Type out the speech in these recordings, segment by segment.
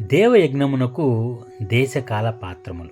దేవయజ్ఞమునకు దేశకాల పాత్రములు.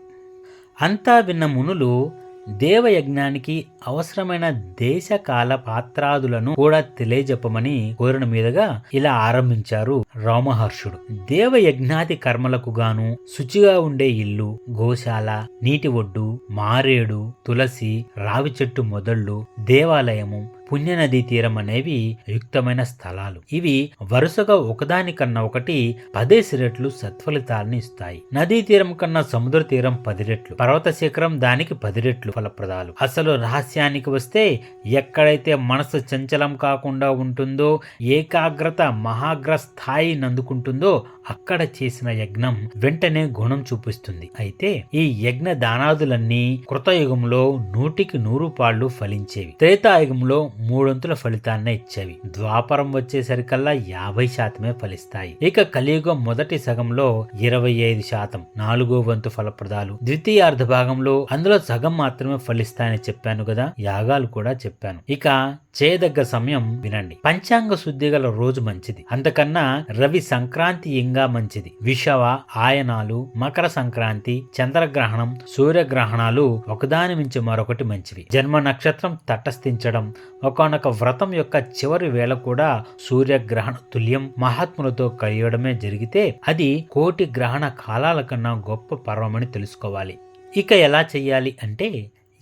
అంతా విన్న మునులు దేవయజ్ఞానికి అవసరమైన దేశకాల పాత్రాదులను కూడా తెలియజెప్పమని కోరిన మీదుగా ఇలా ఆరంభించారు రామహర్షుడు. దేవయజ్ఞాది కర్మలకు గాను శుచిగా ఉండే ఇల్లు గోశాల నీటి ఒడ్డు మారేడు తులసి రావి చెట్టు మొదళ్ళు దేవాలయము పుణ్యనదీ తీరం అనేవి యుక్తమైన స్థలాలు. ఇవి వరుసగా ఒకదానికన్నా ఒకటి పదేసి రెట్లు సత్ఫలితాలను ఇస్తాయి. నదీ తీరం కన్నా సముద్ర తీరం పది రెట్లు పర్వత శిఖరం దానికి పది రెట్లు ఫలప్రదాలు. అసలు రహస్యానికి వస్తే ఎక్కడైతే మనసు చంచలం కాకుండా ఉంటుందో ఏకాగ్రత మహాగ్ర స్థాయి నందుకుంటుందో అక్కడ చేసిన యజ్ఞం వెంటనే గుణం చూపిస్తుంది. అయితే ఈ యజ్ఞ దానాదులన్నీ కృతయుగంలో నూటికి నూరు పాళ్ళు ఫలించేవి. త్రేతాయుగంలో మూడొంతుల ఫలితాన్నే ఇచ్చేవి. ద్వాపరం వచ్చేసరికల్లా యాభై శాతమే ఫలిస్తాయి. ఇక కలియుగం మొదటి సగంలో ఇరవై ఐదు శాతం నాలుగో వంతు ఫలప్రదాలు. ద్వితీయార్ధ భాగంలో అందులో సగం మాత్రమే ఫలిస్తాయని చెప్పాను కదా యాగాలు కూడా చెప్పాను. ఇక చేయదగ్గ సమయం వినండి. పంచాంగ శుద్ధి గల రోజు మంచిది. అంతకన్నా రవి సంక్రాంతి ఇంకా మంచిది. విషవ ఆయనాలు మకర సంక్రాంతి చంద్రగ్రహణం సూర్యగ్రహణాలు ఒకదాని మించి మరొకటి మంచివి. జన్మ నక్షత్రం తటస్థించడం ఒకనొక వ్రతం యొక్క చివరి వేళ కూడా సూర్యగ్రహణ తుల్యం మహాత్ములతో కలియడమే జరిగితే అది కోటి గ్రహణ కాలాల కన్నా గొప్ప పర్వమని తెలుసుకోవాలి. ఇక ఎలా చెయ్యాలి అంటే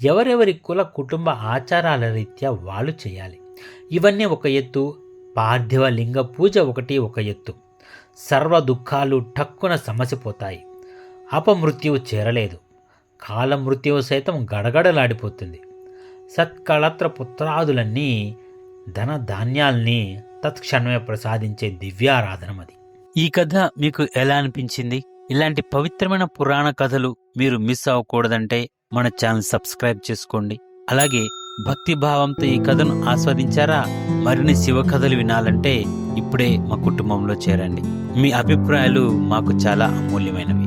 ఎవరెవరి కుల కుటుంబ ఆచారాల రీత్యా వాళ్ళు చేయాలి ఇవన్నీ ఒక ఎత్తు పార్థివ లింగ పూజ ఒకటి ఒక ఎత్తు. సర్వ దుఃఖాలు టక్కున సమసిపోతాయి. అపమృత్యువు చేరలేదు. కాలమృత్యువు సైతం గడగడలాడిపోతుంది. సత్కళత్ర పుత్రాదులన్నీ ధన ధాన్యాల్ని తత్క్షణమే ప్రసాదించే దివ్యారాధనమది ఈ కథ మీకు ఎలా అనిపించింది? ఇలాంటి పవిత్రమైన పురాణ కథలు మీరు మిస్ అవ్వకూడదంటే మన ఛానల్ సబ్స్క్రైబ్ చేసుకోండి. అలాగే భక్తి భావంతో ఈ కథను ఆస్వాదించారా? మరిన్ని శివ కథలు వినాలంటే ఇప్పుడే మా కుటుంబంలో చేరండి. మీ అభిప్రాయాలు మాకు చాలా అమూల్యమైనవి.